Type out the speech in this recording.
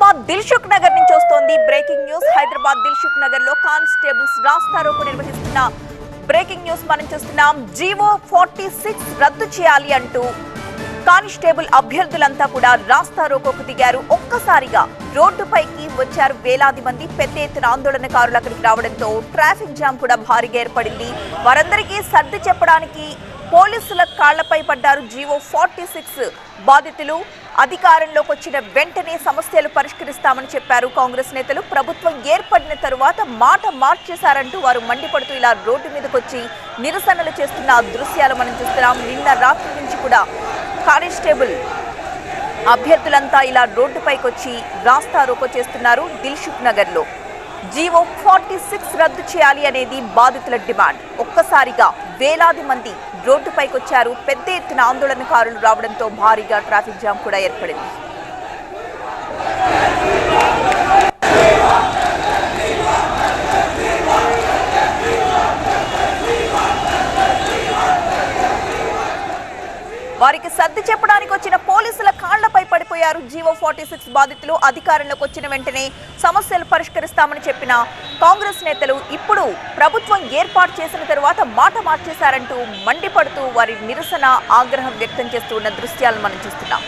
హైదరాబాద్ దిల్షుక్ నగర్ నుంచి వస్తోంది breaking news. Hyderabad Dilsukh నగర్లో కానిస్టేబుల్స్ రాస్తారోకు నిర్వహిస్తున్న బ్రేకింగ్ న్యూస్ మనం చూస్తున్నాం. జీవో ఫార్టీ సిక్స్ రద్దు చేయాలి అంటూ కానిస్టేబుల్ అభ్యర్థులంతా కూడా రాస్తారోకోకు దిగారు. ఒక్కసారిగా రోడ్డుపైకి వచ్చారు వేలాది మంది. పెద్ద ఎత్తున ఆందోళనకారులు అక్కడికి రావడంతో ట్రాఫిక్ జామ్ కూడా భారీగా ఏర్పడింది. వారందరికీ సర్ది చెప్పడానికి పోలీసుల కాళ్ళపై పడ్డారు జీవో ఫార్టీ సిక్స్ బాధితులు. అధికారంలోకి వచ్చిన వెంటనే సమస్యలు పరిష్కరిస్తామని చెప్పారు కాంగ్రెస్ నేతలు. ప్రభుత్వం ఏర్పడిన తరువాత మాట మార్చేశారంటూ వారు మండిపడుతూ ఇలా రోడ్డు మీదకి వచ్చి నిరసనలు చేస్తున్న దృశ్యాలు మనం చూస్తున్నాం. నిన్న రాత్రి నుంచి కూడా కానిస్టేబుల్ అభ్యర్థులంతా ఇలా రోడ్డుపైకి వచ్చి రాస్తా రోకో చేస్తున్నారు దిల్షుక్ నగర్లో జీవో ఫార్టీ సిక్స్ రద్దు చేయాలి అనేది బాధితుల డిమాండ్. ఒక్కసారిగా వేలాది మంది రోడ్డుపైకి వచ్చారు పెద్ద ఎత్తున ఆందోళనకారులు రావడంతో భారీగా ట్రాఫిక్ జామ్ కూడా ఏర్పడింది. వారికి సర్ది చెప్పడానికి వచ్చిన పోలీసుల జీవో ఫార్టీ సిక్స్ బాధితులు అధికారంలోకి వచ్చిన వెంటనే సమస్యలు పరిష్కరిస్తామని చెప్పిన కాంగ్రెస్ నేతలు ఇప్పుడు ప్రభుత్వం ఏర్పాటు చేసిన తరువాత మాట మార్చేశారంటూ మండిపడుతూ వారి నిరసన ఆగ్రహం వ్యక్తం చేస్తూ ఉన్న దృశ్యాలను మనం చూస్తున్నాం.